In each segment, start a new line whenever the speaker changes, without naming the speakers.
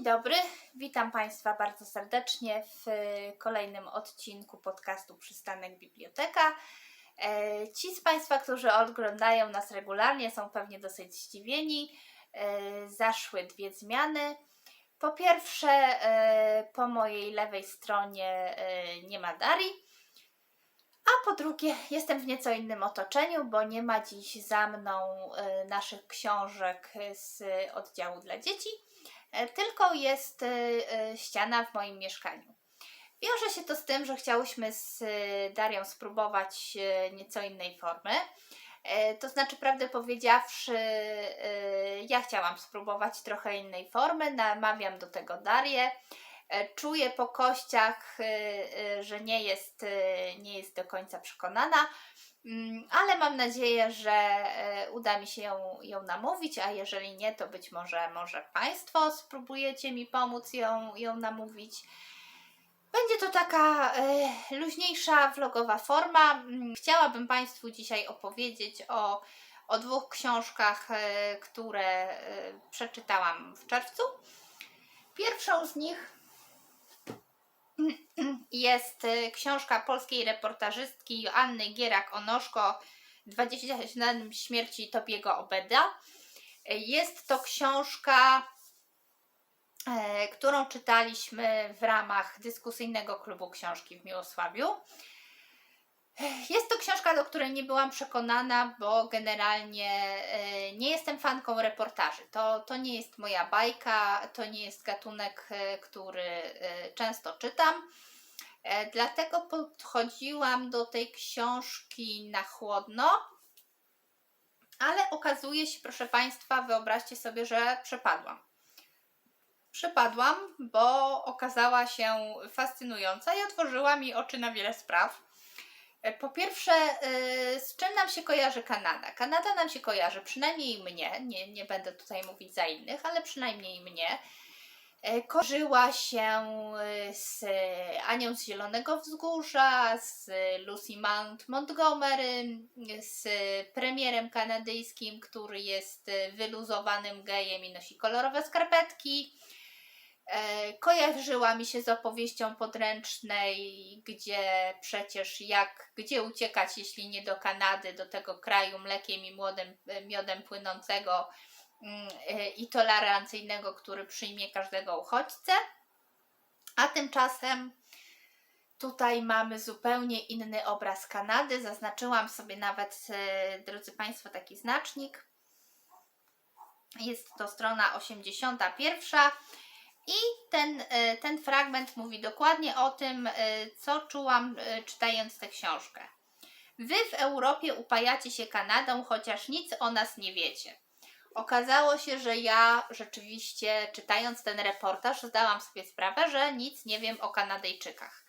Dzień dobry, witam Państwa bardzo serdecznie w kolejnym odcinku podcastu Przystanek Biblioteka. E, Ci z Państwa, którzy oglądają nas regularnie, są pewnie dosyć zdziwieni. E, Zaszły dwie zmiany. Po pierwsze, e, po mojej lewej stronie nie ma Darii, a po drugie, jestem w nieco innym otoczeniu, bo nie ma dziś za mną naszych książek z oddziału dla dzieci tylko jest e, e, ściana w moim mieszkaniu. Wiąże się to z tym, że chciałyśmy z e, Darią spróbować e, nieco innej formy. E, To znaczy, prawdę powiedziawszy, e, ja chciałam spróbować trochę innej formy, namawiam do tego Darię. E, Czuję po kościach, e, e, że nie jest, e, nie jest do końca przekonana, ale mam nadzieję, że e, uda mi się ją, ją namówić, a jeżeli nie, to być może, może Państwo spróbujecie mi pomóc ją, ją namówić. Będzie to taka e, luźniejsza, vlogowa forma. Mm, Chciałabym Państwu dzisiaj opowiedzieć o, o dwóch książkach, e, które przeczytałam w czerwcu. Pierwszą z nich jest e, książka polskiej reportażystki Joanny Gierak-Onoszko 27 śmierci Tobiego Obeda. E, Jest to książka, e, którą czytaliśmy w ramach dyskusyjnego klubu książki w Miłosławiu. Jest to książka, do której nie byłam przekonana, bo generalnie e, nie jestem fanką reportaży. To, to nie jest moja bajka, to nie jest gatunek, e, który e, często czytam. Dlatego podchodziłam do tej książki na chłodno, ale okazuje się, proszę Państwa, wyobraźcie sobie, że przepadłam. Przepadłam, bo okazała się fascynująca i otworzyła mi oczy na wiele spraw. E, Po pierwsze, y, z czym nam się kojarzy Kanada? Kanada nam się kojarzy, przynajmniej mnie, nie, nie będę tutaj mówić za innych, ale przynajmniej mnie, e, kojarzyła się z Anią z Zielonego Wzgórza, z Lucy Mount Montgomery, z premierem kanadyjskim, który jest wyluzowanym gejem i nosi kolorowe skarpetki. E, Kojarzyła mi się z opowieścią podręcznej, gdzie przecież jak, gdzie uciekać, jeśli nie do Kanady, do tego kraju mlekiem i młodym, miodem płynącego mm, e, i tolerancyjnego, który przyjmie każdego uchodźcę. A tymczasem tutaj mamy zupełnie inny obraz Kanady. Zaznaczyłam sobie nawet, e, drodzy Państwo, taki znacznik. Jest to strona 81. I ten, e, ten fragment mówi dokładnie o tym, e, co czułam e, czytając tę książkę. Wy w Europie upajacie się Kanadą, chociaż nic o nas nie wiecie. Okazało się, że ja rzeczywiście, czytając ten reportaż, zdałam sobie sprawę, że nic nie wiem o Kanadyjczykach.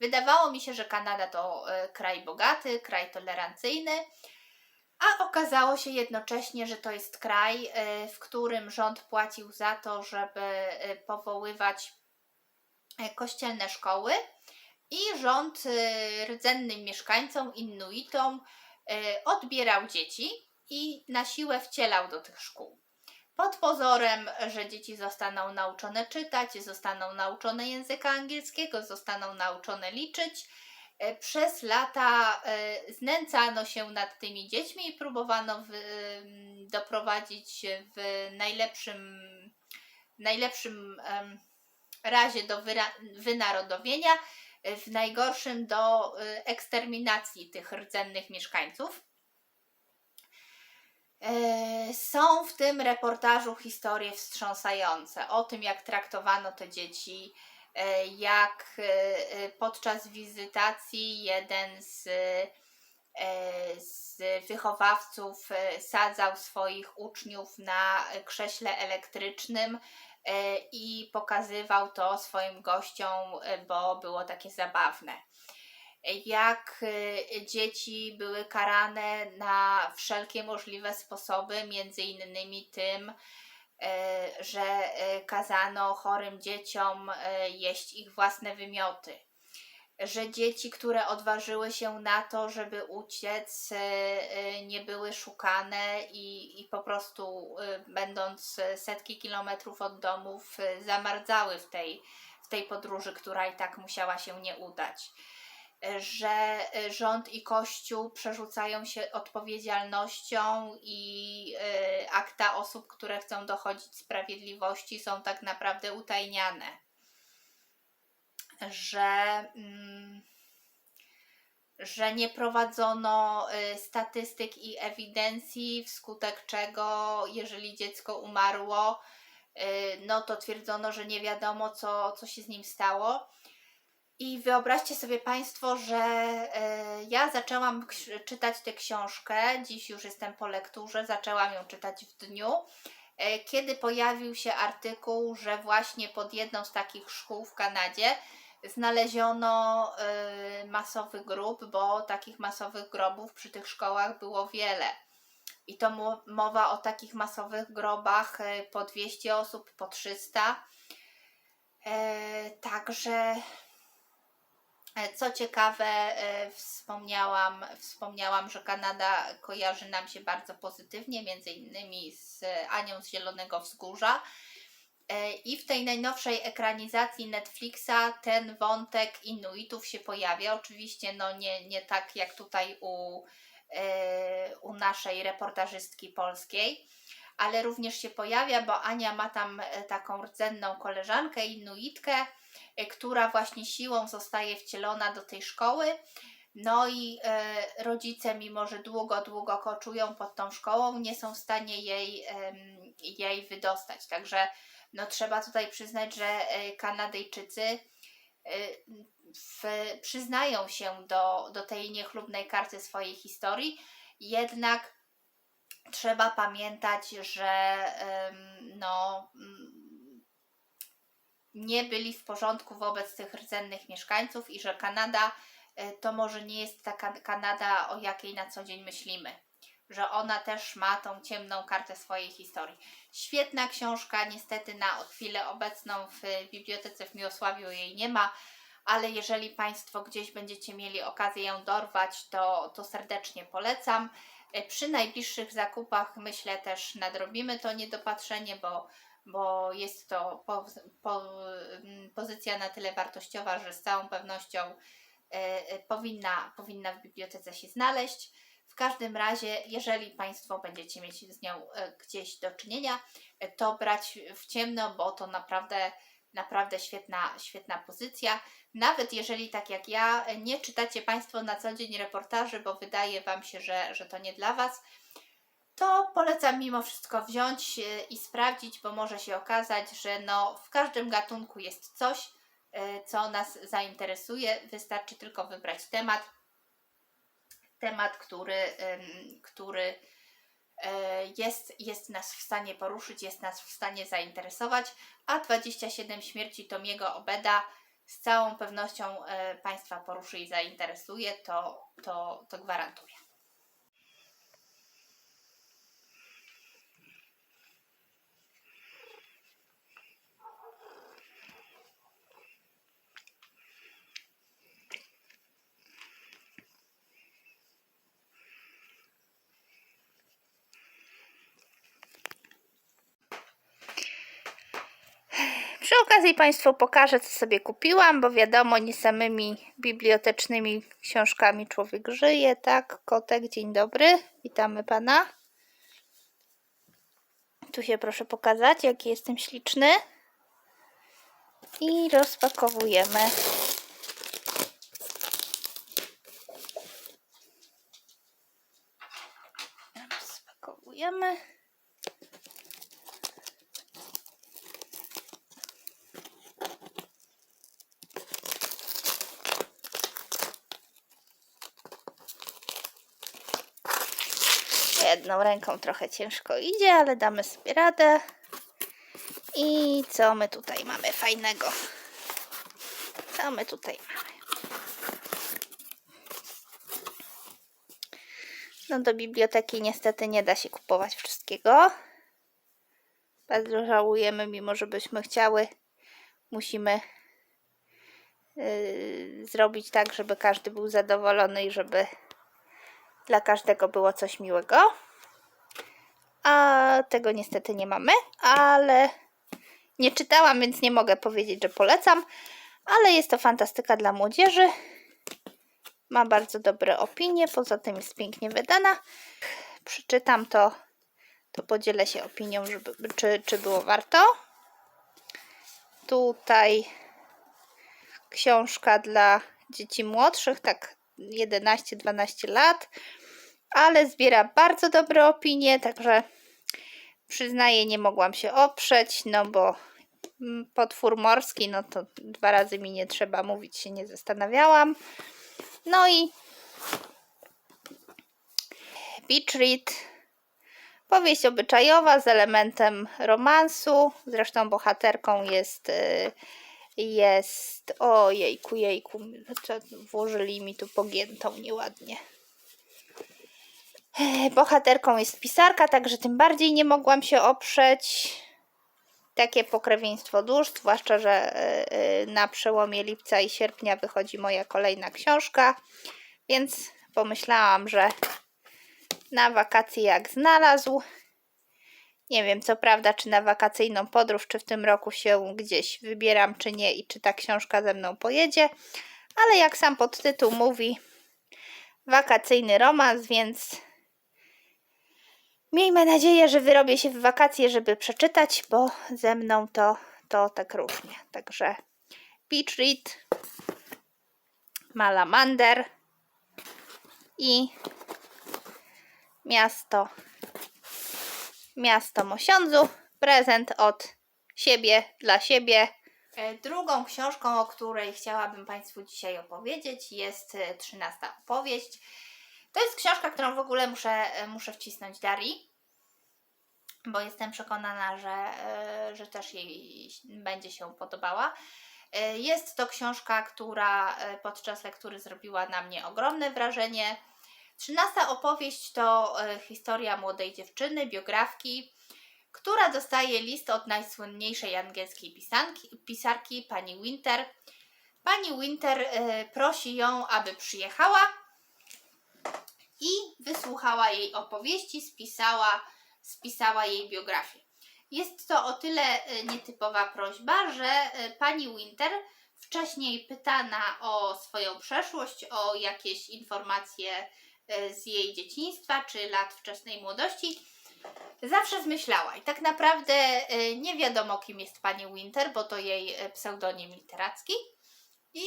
Wydawało mi się, że Kanada to kraj bogaty, kraj tolerancyjny, a okazało się jednocześnie, że to jest kraj, e, w którym rząd płacił za to, żeby e, powoływać e, kościelne szkoły i rząd rdzennym mieszkańcom, Inuitom, odbierał dzieci i na siłę wcielał do tych szkół. Pod pozorem, że dzieci zostaną nauczone czytać, zostaną nauczone języka angielskiego, zostaną nauczone liczyć, przez lata e, znęcano się nad tymi dziećmi i próbowano w, doprowadzić w najlepszym, najlepszym razie do wynarodowienia, e, w najgorszym do e, eksterminacji tych rdzennych mieszkańców. E, Są w tym reportażu historie wstrząsające o tym, jak traktowano te dzieci, e, jak e, e, podczas wizytacji jeden z, e, z wychowawców sadzał swoich uczniów na krześle elektrycznym i pokazywał to swoim gościom, bo było takie zabawne. Jak dzieci były karane na wszelkie możliwe sposoby, między innymi tym, że e, kazano chorym dzieciom e, jeść ich własne wymioty. że dzieci, które odważyły się na to, żeby uciec, e, e, nie były szukane i, i po prostu e, będąc setki kilometrów od domów, e, zamardzały w tej, w tej podróży, która i tak musiała się nie udać. E, Że e, rząd i Kościół przerzucają się odpowiedzialnością i e, akta osób, które chcą dochodzić sprawiedliwości, są tak naprawdę utajniane że, mm, że nie prowadzono y, statystyk i ewidencji, wskutek czego, jeżeli dziecko umarło, no to twierdzono, że nie wiadomo, co, co się z nim stało. I wyobraźcie sobie Państwo, że y, ja zaczęłam czytać tę książkę, dziś już jestem po lekturze, zaczęłam ją czytać w dniu, e, kiedy pojawił się artykuł, że właśnie pod jedną z takich szkół w Kanadzie znaleziono y, masowy grób, bo takich masowych grobów przy tych szkołach było wiele. I to mo- mowa o takich masowych grobach po 200 osób, po 300. E, Także e, co ciekawe, e, wspomniałam, wspomniałam, że Kanada kojarzy nam się bardzo pozytywnie, między innymi z Anią z Zielonego Wzgórza. E, I w tej najnowszej ekranizacji Netflixa ten wątek Inuitów się pojawia. Oczywiście no nie, nie tak jak tutaj u, e, u naszej reportażystki polskiej, ale również się pojawia, bo Ania ma tam e, taką rdzenną koleżankę, Inuitkę, e, która właśnie siłą zostaje wcielona do tej szkoły. No i e, rodzice, mimo że długo, długo koczują pod tą szkołą, nie są w stanie jej, jej wydostać. Także no trzeba tutaj przyznać, że Kanadyjczycy w, przyznają się do, do tej niechlubnej karty swojej historii, jednak trzeba pamiętać, że no, mm, nie byli w porządku wobec tych rdzennych mieszkańców i że Kanada e, to może nie jest taka Kanada, o jakiej na co dzień myślimy. Że ona też ma tą ciemną kartę swojej historii. Świetna książka, niestety na chwilę obecną w bibliotece w Miłosławiu jej nie ma, ale jeżeli Państwo gdzieś będziecie mieli okazję ją dorwać, to, to serdecznie polecam. E, Przy najbliższych zakupach myślę też nadrobimy to niedopatrzenie, bo, bo jest to po, po, mm, pozycja na tyle wartościowa, że z całą pewnością e, e, powinna, powinna w bibliotece się znaleźć. W każdym razie, jeżeli Państwo będziecie mieć z nią gdzieś do czynienia, to brać w ciemno, bo to naprawdę, naprawdę świetna, świetna pozycja. Nawet jeżeli, tak jak ja, nie czytacie Państwo na co dzień reportaży, bo wydaje Wam się, że, że to nie dla Was, to polecam mimo wszystko wziąć i sprawdzić, bo może się okazać, że no, w każdym gatunku jest coś, e, co nas zainteresuje. Wystarczy tylko wybrać temat, temat, który, który e, jest, jest nas w stanie poruszyć, jest nas w stanie zainteresować, a 27 śmierci Tomiego Obeda z całą pewnością e, Państwa poruszy i zainteresuje, to, to, to gwarantuję. Przy okazji Państwu pokażę, co sobie kupiłam, bo wiadomo, nie samymi bibliotecznymi książkami człowiek żyje, tak? Kotek, dzień dobry, witamy Pana. Tu się proszę pokazać, jaki jestem śliczny. I rozpakowujemy. Rozpakowujemy. Jedną ręką trochę ciężko idzie, ale damy sobie radę. I co my tutaj mamy fajnego? Co my tutaj mamy? No do biblioteki niestety nie da się kupować wszystkiego. Bardzo żałujemy, mimo że byśmy chciały. Musimy yy, zrobić tak, żeby każdy był zadowolony i żeby dla każdego było coś miłego. A tego niestety nie mamy, ale nie czytałam, więc nie mogę powiedzieć, że polecam. Ale jest to fantastyka dla młodzieży. Ma bardzo dobre opinie, poza tym jest pięknie wydana. Przeczytam to, to podzielę się opinią, żeby, czy, czy było warto. Tutaj książka dla dzieci młodszych, tak 11-12 lat, ale zbiera bardzo dobre opinie, także przyznaję, nie mogłam się oprzeć, no bo mm, potwór morski, no to dwa razy mi nie trzeba mówić, się nie zastanawiałam. No i Beach Read, powieść obyczajowa z elementem romansu, zresztą bohaterką jest y, jest, o jejku, jejku, włożyli mi tu pogiętą nieładnie. E, Bohaterką jest pisarka, także tym bardziej nie mogłam się oprzeć. Takie pokrewieństwo dusz, zwłaszcza, że e, e, na przełomie lipca i sierpnia wychodzi moja kolejna książka, więc pomyślałam, że na wakacje jak znalazł. Nie wiem, co prawda, czy na wakacyjną podróż, czy w tym roku się gdzieś wybieram, czy nie i czy ta książka ze mną pojedzie, ale jak sam podtytuł mówi, wakacyjny romans, więc miejmy nadzieję, że wyrobię się w wakacje, żeby przeczytać, bo ze mną to, to tak różnie. Także Beach Read, Malamander i miasto Miasto Mosiądzu. Prezent od siebie dla siebie. E, Drugą książką, o której chciałabym Państwu dzisiaj opowiedzieć, jest e, trzynasta opowieść. To jest książka, którą w ogóle muszę, e, muszę wcisnąć Darii, bo jestem przekonana, że, e, że też jej będzie się podobała. E, Jest to książka, która podczas lektury zrobiła na mnie ogromne wrażenie. Trzynasta opowieść to historia młodej dziewczyny, biografki, która dostaje list od najsłynniejszej angielskiej pisanki, pisarki, pani Winter. Pani Winter prosi ją, aby przyjechała i wysłuchała jej opowieści, spisała, spisała jej biografię. Jest to o tyle e, nietypowa prośba, że e, pani Winter wcześniej pytana o swoją przeszłość, o jakieś informacje e, z jej dzieciństwa czy lat wczesnej młodości, zawsze zmyślała. I tak naprawdę nie wiadomo, kim jest pani Winter, bo to jej pseudonim literacki. I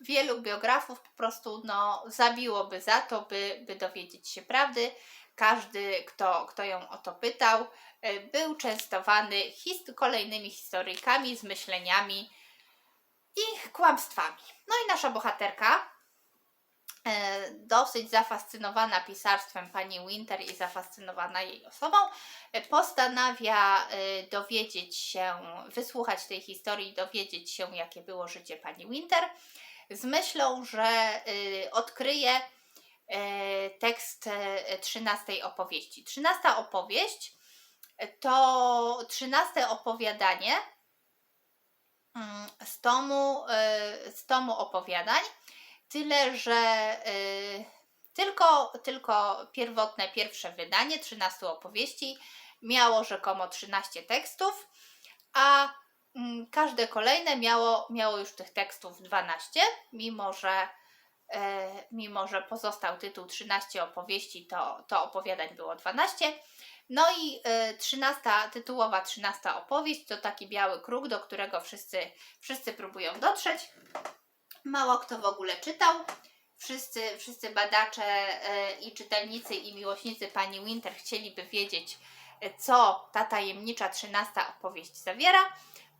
wielu biografów po prostu no, zabiłoby za to, by, by dowiedzieć się prawdy. Każdy, kto, kto ją o to pytał, e, był częstowany hist- kolejnymi historyjkami, zmyśleniami i kłamstwami. No i nasza bohaterka, e, dosyć zafascynowana pisarstwem pani Winter i zafascynowana jej osobą, e, postanawia dowiedzieć się, wysłuchać tej historii dowiedzieć się, jakie było życie pani Winter, z myślą, że e, odkryje e, tekst e, 13 opowieści. 13 opowieść to 13 opowiadanie mm, z tomu, z tomu opowiadań, tyle że tylko, tylko pierwotne pierwsze wydanie 13 opowieści miało rzekomo 13 tekstów, a każde kolejne miało, miało już tych tekstów 12, mimo że e, mimo że pozostał tytuł 13 opowieści, to, to opowiadań było 12. No i e, 13, tytułowa 13 opowieść to taki biały kruk, do którego wszyscy, wszyscy próbują dotrzeć. Mało kto w ogóle czytał. Wszyscy, wszyscy badacze e, i czytelnicy i miłośnicy pani Winter chcieliby wiedzieć, co ta tajemnicza 13 opowieść zawiera.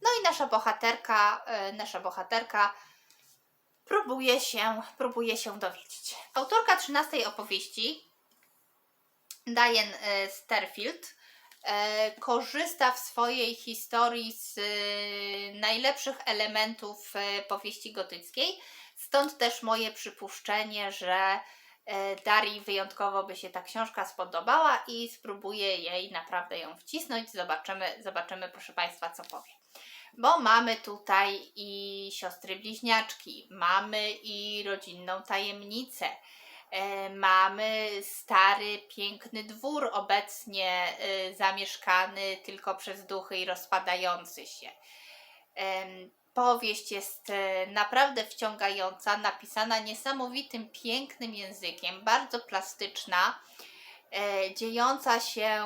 No i nasza bohaterka, e, nasza bohaterka próbuje się, próbuje się dowiedzieć. Autorka 13 opowieści, Diane e, Sterfield, e, korzysta w swojej historii z najlepszych elementów powieści gotyckiej. Stąd też moje przypuszczenie, że Darii wyjątkowo by się ta książka spodobała i spróbuję jej naprawdę ją wcisnąć. Zobaczymy, zobaczymy proszę Państwa, co powie. Bo mamy tutaj i siostry bliźniaczki, mamy i rodzinną tajemnicę. E, Mamy stary, piękny dwór, obecnie e, zamieszkany tylko przez duchy i rozpadający się. Powieść jest e, naprawdę wciągająca, napisana niesamowitym, pięknym językiem, bardzo plastyczna, dziejąca się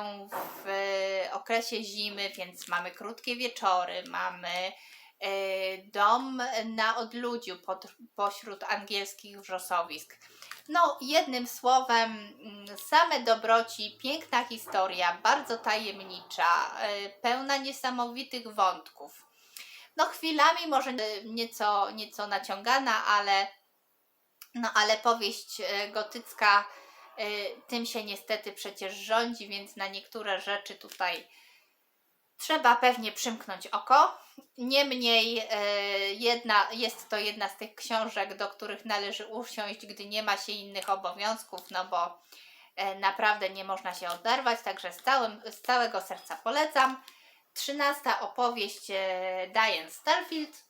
w e, okresie zimy, więc mamy krótkie wieczory, mamy e, dom na odludziu pod, pośród angielskich wrzosowisk. No, jednym słowem, mm, same dobroci, piękna historia, bardzo tajemnicza, e, pełna niesamowitych wątków. No, chwilami może e, nieco, nieco naciągana, ale, no, ale powieść e, gotycka e, tym się niestety przecież rządzi, więc na niektóre rzeczy tutaj trzeba pewnie przymknąć oko. Niemniej e, jedna, jest to jedna z tych książek, do których należy usiąść, gdy nie ma się innych obowiązków, no bo e, naprawdę nie można się oderwać, także z, całym, z całego serca polecam. Trzynasta opowieść e, Diane Starfield.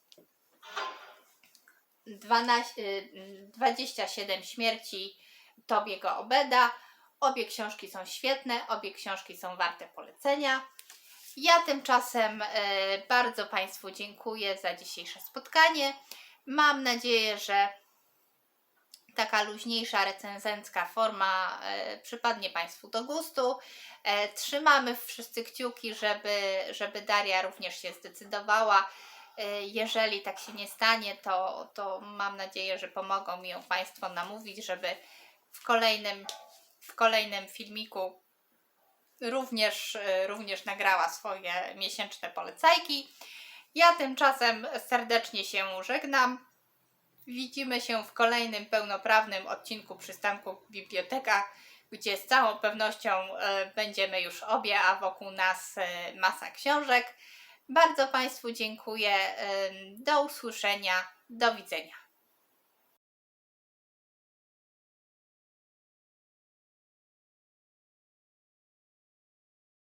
12, y, 27 śmierci Tobiego Obeda. Obie książki są świetne, obie książki są warte polecenia. Ja tymczasem e, bardzo Państwu dziękuję za dzisiejsze spotkanie. Mam nadzieję, że taka luźniejsza recenzencka forma e, przypadnie Państwu do gustu. E, trzymamy wszyscy kciuki, żeby, żeby Daria również się zdecydowała. Jeżeli tak się nie stanie, to, to mam nadzieję, że pomogą mi ją Państwo namówić, żeby w kolejnym, w kolejnym filmiku również, e, również nagrała swoje miesięczne polecajki. Ja tymczasem serdecznie się żegnam. Widzimy się w kolejnym pełnoprawnym odcinku przystanku Biblioteka, gdzie z całą pewnością e, będziemy już obie, a wokół nas e, masa książek. Bardzo Państwu dziękuję. Do usłyszenia. Do widzenia.